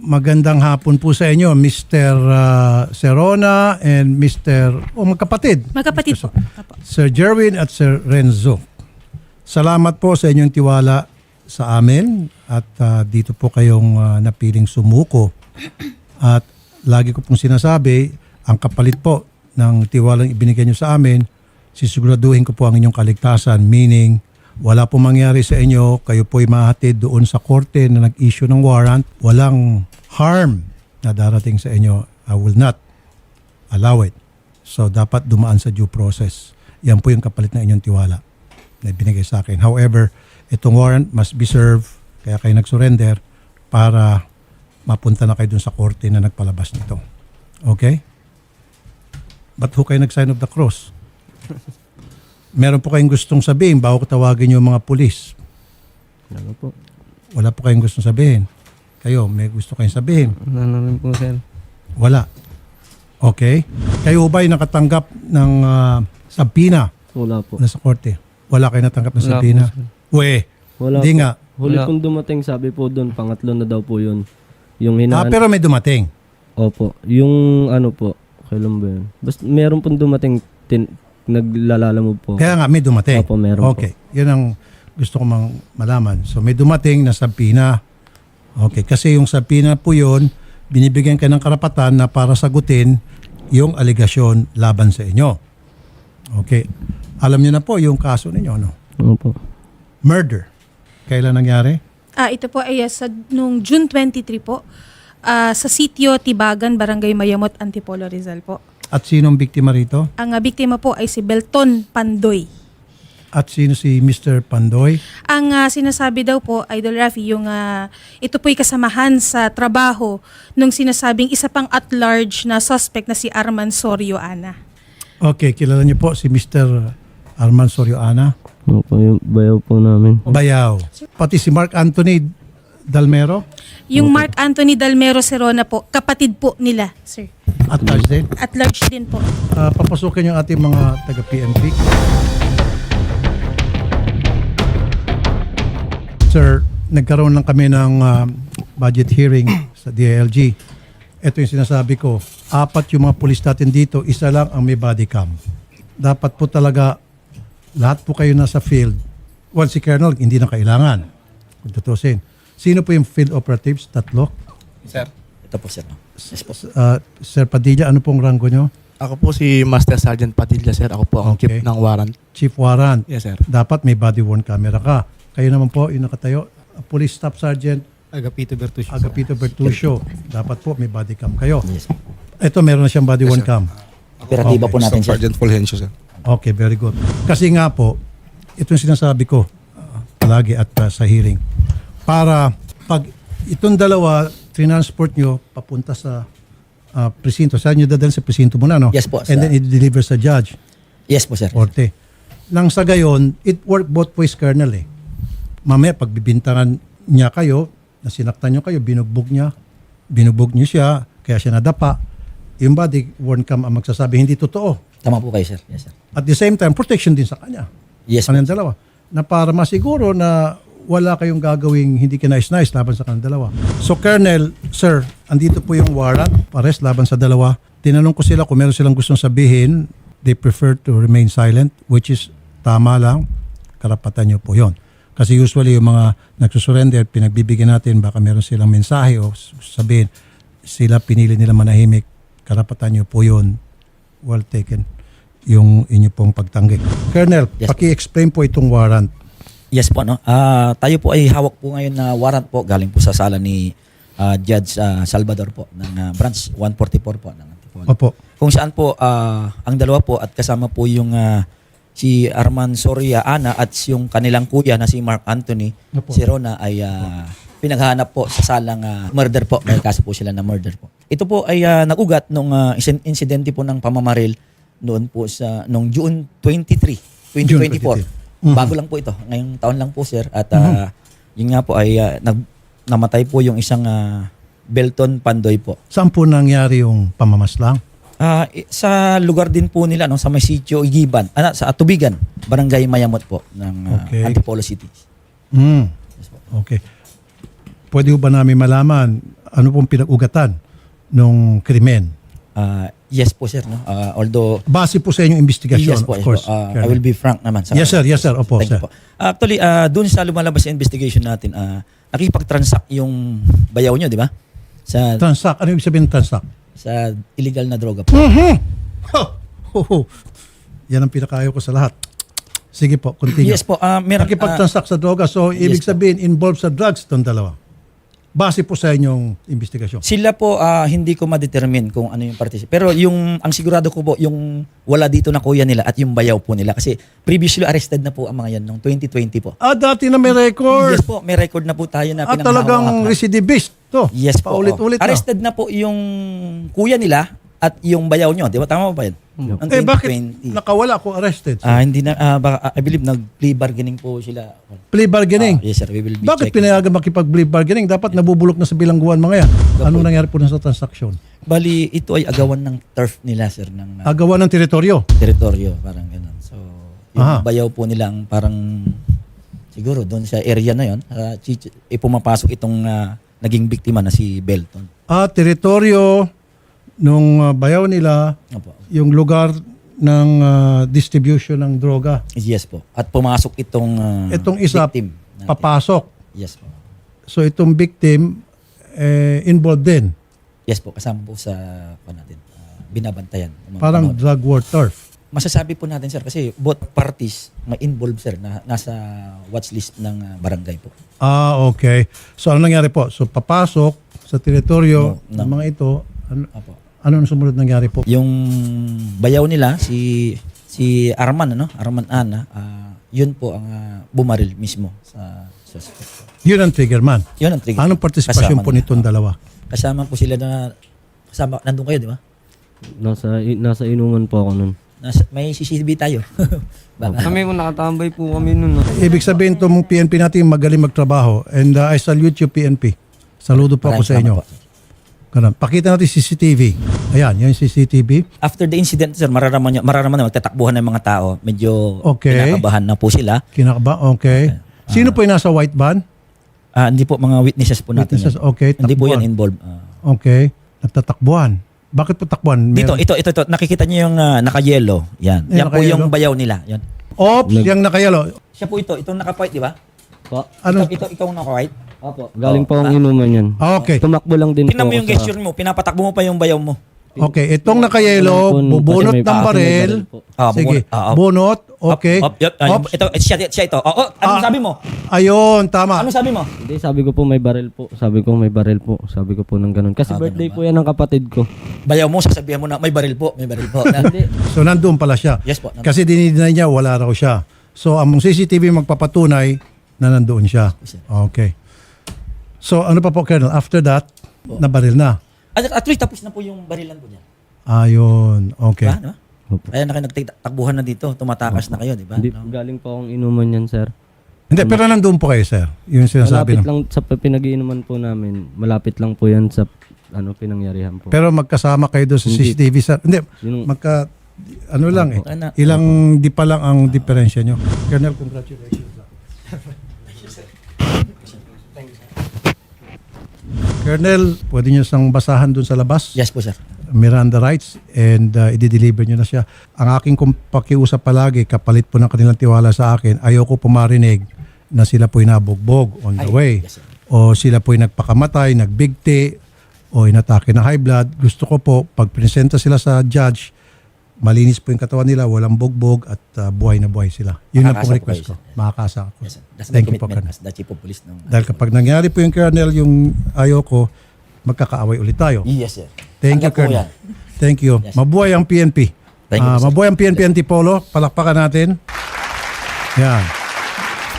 Magandang hapon po sa inyo, Mr. uh, Serona and Mr. O magkapatid. Magkapatid po. Apo. Sir Jerwin at Sir Renzo. Salamat po sa inyong tiwala sa amin at uh, dito po kayong uh, napiling sumuko. At lagi ko pong sinasabi, ang kapalit po ng tiwalang ibinigay nyo sa amin, sisiguraduhin ko po ang inyong kaligtasan, meaning wala po mangyari sa inyo, kayo po'y mahatid doon sa korte na nag-issue ng warrant, walang harm na darating sa inyo. I will not allow it. So dapat dumaan sa due process. Yan po yung kapalit ng inyong tiwala na binigay sa akin. However, itong warrant must be served kaya kayo nag-surrender para mapunta na kayo dun sa korte na nagpalabas nito. Okay? Ba't ho kayo nag-sign of the cross? Meron po kayong gustong sabihin bago ko tawagin yung mga pulis. Ano po? Wala po kayong gustong sabihin. Kayo, may gusto kayong sabihin. Ano naman po, sir? Wala. Okay? Kayo ba'y nakatanggap ng ah, sabina Wala po. na sa korte? Wala kayo natanggap ng Wala sabina? po, sir. We, Wala hindi po. nga. Huli Wala. pong dumating, sabi po doon, pangatlo na daw po yun. Yung Ah, hinaan... pero may dumating. Opo. Yung ano po, kailan ba yun? Basta meron pong dumating, tin, naglalalamog po. Kaya nga, may dumating. Opo, meron Okay. Yun ang gusto ko mang malaman. So, may dumating na sabina. Okay. Kasi yung sabina po yun, binibigyan ka ng karapatan na para sagutin yung aligasyon laban sa inyo. Okay. Alam niyo na po yung kaso ninyo, no? po. Opo. Murder. Kailan nangyari? Ah, ito po ay sa nung June 23 po ah, sa sitio Tibagan, Barangay Mayamot, Antipolo, Rizal po. At sinong biktima rito? Ang ah, biktima po ay si Belton Pandoy. At sino si Mr. Pandoy? Ang ah, sinasabi daw po, Idol Rafi, yung ah, ito po'y kasamahan sa trabaho nung sinasabing isa pang at-large na suspect na si Arman Sorio Ana. Okay, kilala niyo po si Mr. Arman Soriana. Opo, yung bayaw po namin. Bayaw. Pati si Mark Anthony Dalmero Yung Mark Anthony Dalmero Serona po, kapatid po nila, sir. at large din. At-large din po. Ah, papasukin yung ating mga taga-PNP. Sir, nagkaroon lang kami ng ah, budget hearing sa DILG. Ito yung sinasabi ko. Apat yung mga pulis natin dito, isa lang ang may body cam. Dapat po talaga lahat po kayo nasa field. Once si Colonel, hindi na kailangan. Kung tutusin. Sino po yung field operatives? Tatlo? Sir. Ito po, sir. Yes po. Ah, Sir Padilla, ano pong ranggo nyo? Ako po si Master Sergeant Padilla, sir. Ako po ang Okay. chief ng warrant. Chief Warrant. Yes, sir. dapat may body worn camera ka. Kayo naman po, yung nakatayo, Police Staff Sergeant Agapito Bertuccio. Agapito Bertuccio. Dapat po may body cam kayo. Yes. Ito, meron na siyang body worn cam. Operatiba po natin, sir. Sergeant Fulgencio, sir. Okay, very good. Kasi nga po, ito yung sinasabi ko uh, palagi at uh, sa hearing. Para pag itong dalawa, transport nyo papunta sa uh, presinto. Saan nyo dadalhin sa presinto muna, no? Yes po, And then i-deliver sa judge. Yes po, sir. Korte. Nang sa gayon, it work both ways, Colonel eh. Mamaya, pagbibintangan niya kayo, na sinaktan niyo kayo, binugbog niya, binugbog niyo siya, kaya siya nadapa, yung body worn cam ang magsasabi, hindi totoo. Tama po kayo, sir. Yes, sir. At the same time, protection din sa kanya. Yes po. Kanilang dalawa. Na para masiguro na wala kayong gagawing hindi kinais-nais laban sa kanilang dalawa. So, Colonel, sir, andito po yung warrant, pares laban sa dalawa. Tinanong ko sila kung meron silang gustong sabihin, they prefer to remain silent, which is tama lang, karapatan nyo po yon. Kasi usually yung mga nagsusurrender, pinagbibigyan natin, baka meron silang mensahe o sabihin, sila pinili nila manahimik, karapatan nyo po yon. Well taken yung inyo pong pagtanggi. Colonel, Yes. paki-explain po itong warrant. Yes po, no? Ah, tayo po ay hawak po ngayon na warrant po galing po sa sala ni ah, Judge ah, Salvador po ng ah, branch 144 po ng Antipolo. Opo. Kung saan po ah, ang dalawa po at kasama po yung ah, si Arman Soria Ana at yung kanilang kuya na si Mark Anthony Opo. si Rona ay ah, pinaghahanap po sa salang ah, murder po. May kaso po sila na murder po. Ito po ay ah, nagugat nung isen- insidente po ng pamamaril noon po sa nung June 23, 2024. 23. Mhm. Bago lang po ito. Ngayong taon lang po sir at ah, yun nga po ay ah, nag, namatay po yung isang ah, Belton Pandoy po. Saan po nangyari yung pamamaslang? Ah, i- sa lugar din po nila no sa may sitio Igiban, ano, sa Atubigan, Barangay Mayamot po ng ah, Okay. Antipolo City. Hmm. Okay. Pwede ba namin malaman ano pong pinag-ugatan nung krimen. Ah, yes po sir, no? Ah, although Base po sa inyong investigasyon, yes po, of yes course. po. Ah, I Colonel. will be frank naman sa Yes, sir. Yes, sir. Opo, Thank sir. po. Actually, ah doon sa lumalabas sa investigation natin, ah nakipag-transact yung bayaw nyo, di ba? Sa Transact. Ano ibig sabihin transact? sa illegal na droga po. Mhm. Ho! Ho, ho. Yan ang pinakayo ko sa lahat. Sige po, continue. Yes po, ah meron ah, Nakipag-transact sa droga. So, ibig Yes po. sabihin, involved sa drugs itong dalawa. Base po sa inyong investigasyon. Sila po ah, hindi ko ma-determine kung ano yung participant. Pero yung ang sigurado ko po yung wala dito na kuya nila at yung bayaw po nila kasi previously arrested na po ang mga yan noong 2020 po. Ah, dati na may record. Yes po, may record na po tayo na Ah, pinanghahawakan. talagang recidivist to. Yes po. Paulit-ulit na. Arrested na po yung kuya nila at yung bayaw nyo. Di ba? Tama ba yan? Noong Eh, bakit 2020. nakawala kung arrested? Ah, hindi na, ah, baka, I believe nag-plea bargaining po sila. Plea bargaining. Ah, yes sir, we will be Bakit checking. pinayagan makipag-plea bargaining? Dapat nabubulok na sa bilangguan mga yan. Anong nangyari po na sa transaksyon? Bali, ito ay agawan ng turf nila sir ng ah, Agawan ng teritoryo. teritoryo, parang ganun. So, yung Aha. bayaw po nilang parang siguro doon sa area na yon, uh, ipumapasok itong ah, naging biktima na si Belton. Ah, teritoryo nung ah, bayaw nila, Opo. yung lugar ng ah, distribution ng droga. Yes po. At pumasok itong ah, Itong isa, victim natin. papasok. Yes po. So itong victim, eh, involved din. Yes po, kasama po sa ano natin, ah, binabantayan. ng mga Parang panahon. drug war turf. Masasabi po natin sir kasi both parties may involved sir na nasa watch list ng ah, barangay po. Ah, okay. So ano nangyari po? So papasok sa teritoryo No, no. ng mga ito, ano, Apo. Ano ang sumunod nangyari po? Yung bayaw nila si si Arman ano, Arman Ana, ah, yun po ang ah, bumaril mismo sa suspect. Yun ang trigger man. Yun ang trigger. Anong partisipasyon Kasama po nila. nitong dalawa? Kasama po sila na kasama nandun kayo, di ba? Nasa, i- nasa inuman po ako nun. Nasa, may CCTV tayo. Baka. Kami po nakatambay po kami nun. No? Ibig sabihin itong PNP natin magaling magtrabaho and uh, I salute you PNP. Saludo po ako Maraming sa inyo. salamat po. Ganun. Pakita natin CCTV. Ayan, yung CCTV. After the incident, sir, mararaman, nyo- mararaman na magtatakbuhan ng mga tao. Medyo Okay. kinakabahan na po sila. Kinakaba? Okay. Sino po yung nasa white van? Ah, hindi po mga witnesses po natin. Witnesses, yan. okay. Hindi po takbuhan. yan involved. Ah. Okay. Nagtatakbuhan. Bakit po takbuhan? dito, Meron- ito, ito, ito. Nakikita niyo yung ah, naka-yellow. Yan. Yan, Yan po naka-yellow? yung bayaw nila. Yan. Ops, yung nakayalo. Siya po ito. Itong naka-white, di ba? Po? Ano? Ito, ito, ikaw naka-white. Opo. Galing Oh, po ang ah. inuman yan. Okay. Tumakbo lang din Tingnan po mo yung gesture mo. Pinapatakbo mo pa yung bayaw mo. Okay, itong nakayelo, Kasi may bubunot ng may baril. Ah, Sige, bubunot. Ah, ah. bunot. Okay. Up, up, yep, ah, Ops. ito, siya, siya ito. Oh, oh, ano Ah. sabi mo? Ayun, tama. Ano sabi mo? Hindi, sabi ko po may baril po. Sabi ko may baril po. Sabi ko po ng ganun. Kasi Ah, birthday po yan ng kapatid ko. Bayaw mo, sasabihan mo na may baril po, may baril po. Na- So, nandun pala siya. yes po. nandun. Kasi dinideny niya, wala raw siya. So, ang CCTV magpapatunay na nandoon siya. Okay. So, ano pa po, Colonel? After that, nabaril na. At, at least tapos na po yung barilan po niya. Ayun. Okay. Diba? Diba? Opo. Kaya na kayo nagtakbuhan na dito, tumatakas na kayo, di ba? Hindi, No? galing po akong inuman yan, sir. Hindi, pero nandoon po kayo, sir. Yung sinasabi Malapit ng... lang sa pinag-iinuman po namin. Malapit lang po yan sa ano pinangyarihan po. Pero magkasama kayo doon sa Hindi. CCTV, sir. Hindi, Yung- magka... Ano lang eh. Ano? Ilang di pa lang ang diferensya nyo. Colonel, congratulations. Colonel, pwede nyo sang basahan doon sa labas. Yes po, sir. Miranda rights and uh, i-deliver nyo na siya. Ang aking pakiusap palagi, kapalit po ng kanilang tiwala sa akin, ayoko po marinig na sila po'y nabugbog on the Ay, way. yes, sir. o sila po'y nagpakamatay, nagbigti, o inatake na high blood. Gusto ko po, pag presenta sila sa judge, malinis po yung katawan nila, walang bugbog at uh, buhay na buhay sila. Yun lang Makakasa po request ko. kayo. Makakasa ako. Yes, sir. That's Thank my you po, commitment Colonel. as the chief of police. Ng, Dahil kapag nangyari po yung Colonel, yung ayoko, magkakaaway ulit tayo. Yes, sir. Thank you, Tanggap po Colonel. yan. Thank you. Yes. Mabuhay ang PNP. Thank you, Ah, sir. mabuhay ang PNP Antipolo. Palakpakan natin. Yan.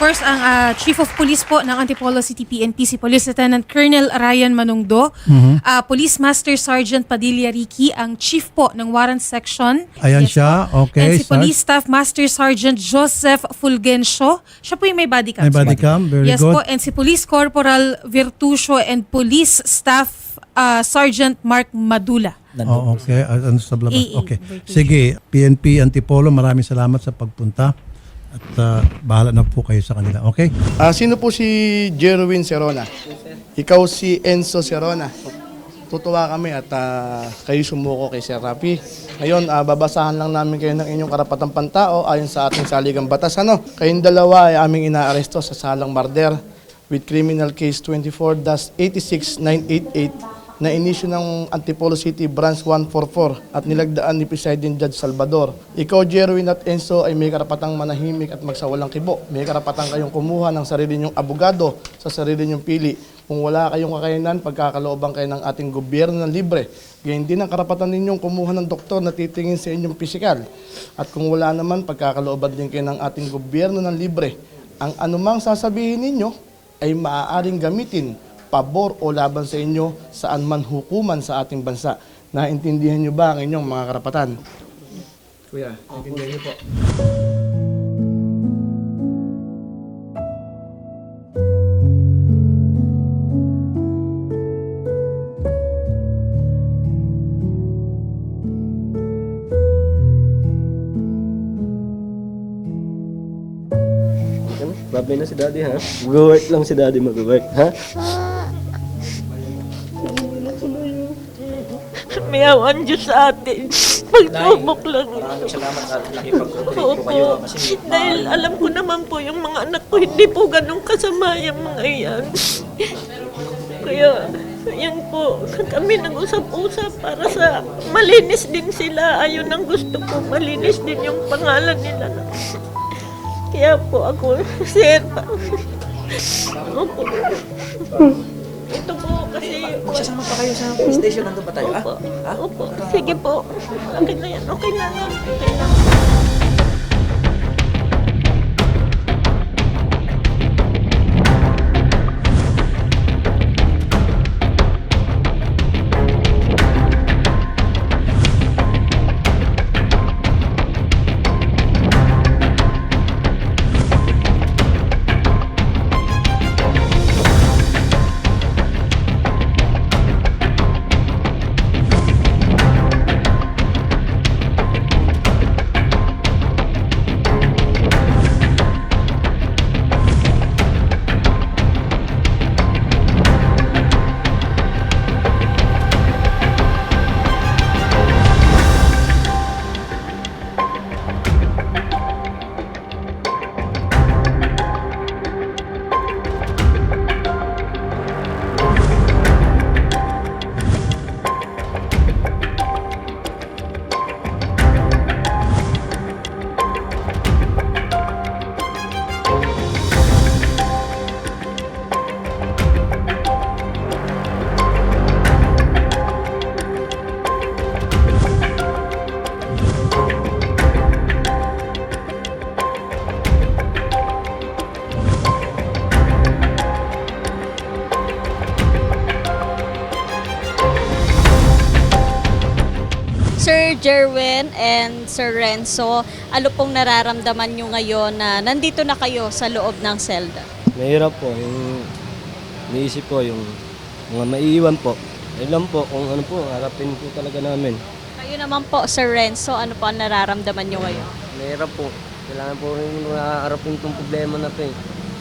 Of course, ang ah, Chief of Police po ng Antipolo City PNP, si Police Lieutenant Colonel Ryan Manungdo, Mhm. Ah, Police Master Sergeant Padilla Ricky, ang Chief po ng Warrant Section. Ayan Yes siya. po. Okay, And si Sarge. Police Staff Master Sergeant Joseph Fulgencio. Siya po yung may body cam. May body cam. Very yes good. po. And si Police Corporal Virtusio and Police Staff ah, Sergeant Mark Madula. Nandun Oh, okay. Ano sa labas? AA, Okay. Virtual. Sige, PNP Antipolo, maraming salamat sa pagpunta. At ah, bahala na po kayo sa kanila. Okay? Ah, sino po si Jerwin Serona? Ikaw si Enzo Serona. Tutuwa kami at ah, kayo sumuko kay Sir Rafi. Ngayon, ah, babasahan lang namin kayo ng inyong karapatang pantao ayon sa ating saligang batas. Ano? Kayong dalawa ay aming inaaresto sa salang marder with criminal case 24-86988 na inisyo ng Antipolo City Branch 144 at nilagdaan ni Presiding Judge Salvador. Ikaw, Jerwin at Enzo ay may karapatang manahimik at magsawalang kibo. May karapatang kayong kumuha ng sarili niyong abogado sa sarili niyong pili. Kung wala kayong kakayanan, pagkakalooban kayo ng ating gobyerno ng libre. Gayon din ang karapatan ninyong kumuha ng doktor na titingin sa inyong pisikal. At kung wala naman, pagkakalooban din kayo ng ating gobyerno ng libre. Ang anumang sasabihin ninyo ay maaaring gamitin pabor o laban sa inyo saan man hukuman sa ating bansa. Naintindihan niyo ba ang inyong mga karapatan? Kuya, intindihan niyo po. Babay na si daddy ha? Mag-work lang si daddy mag-work, ha? May awan Diyos sa atin. Pagtubok lang. Maraming salamat at nakipag-cooperate po kayo kasi Dahil alam ko naman po yung mga anak ko, hindi po ganun kasama yung mga yan. Kaya, yan po, kami nag-usap-usap para sa malinis din sila. Ayun ang gusto ko, malinis din yung pangalan nila. Kaya po ako, sir, Opo. Ito po Magsasama pa kayo sa station. Nandun pa tayo, ha? Opo. Ha? Opo. Sige po. Okay na yan. Okay na lang. Okay na. Sir Renzo, ano pong nararamdaman nyo ngayon na nandito na kayo sa loob ng selda? Mahirap po, yung naisip po, yung mga maiiwan po. Lang po, kung ano po, harapin po talaga namin. Kayo naman po, Sir Renzo, ano po ang nararamdaman nyo ngayon? Mahirap po. Kailangan po rin harapin itong problema na to eh.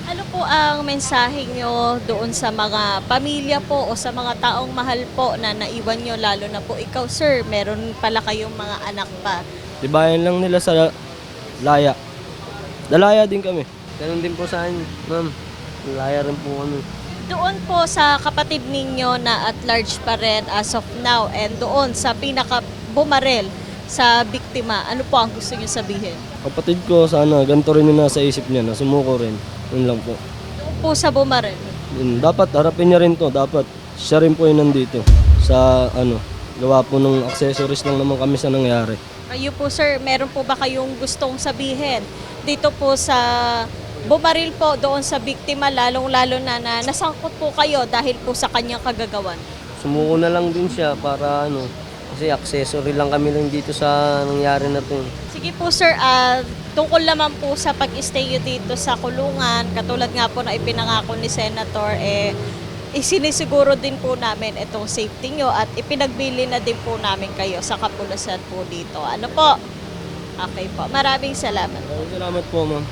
Ano po ang mensahe nyo doon sa mga pamilya po o sa mga taong mahal po na naiwan nyo, lalo na po ikaw, Sir, meron pala kayong mga anak pa. Tibayan lang nila sa laya. Dalaya din kami. Ganun din po sa akin, ma'am. Laya rin po kami. Doon po sa kapatid ninyo na at large pa rin as of now and doon sa pinaka bumarel sa biktima, ano po ang gusto nyo sabihin? Kapatid ko, sana ganito rin yung nasa isip niya, na sumuko rin. Yun lang po. Doon po sa bumarel. Yun, dapat harapin niya rin to. Dapat siya rin po yung nandito. Sa ano, gawa po ng accessories lang naman kami sa nangyari. Kayo po sir, meron po ba kayong gustong sabihin dito po sa bumaril po doon sa biktima lalong-lalo na, na nasangkot po kayo dahil po sa kanyang kagagawan? Sumuko na lang din siya para ano, kasi accessory lang kami lang dito sa nangyari na to. Sige po sir, ah, tungkol naman po sa pag-stay dito sa kulungan, katulad nga po na ipinangako ni Senator, eh, isinisiguro din po namin itong safety nyo at ipinagbili na din po namin kayo sa kapulasan po dito. Ano po? Okay po. Maraming salamat. Salamat po, ma'am.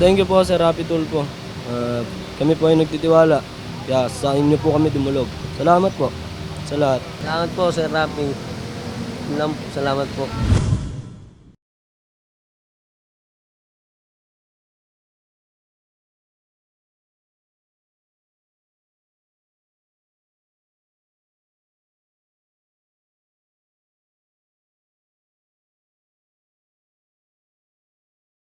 Thank you po Sir Rapi Tulpo. Ah, kami po ay nagtitiwala. Kaya sa inyo po kami dumulog. Salamat po sa lahat. Salamat po Sir Rapi. Salamat po.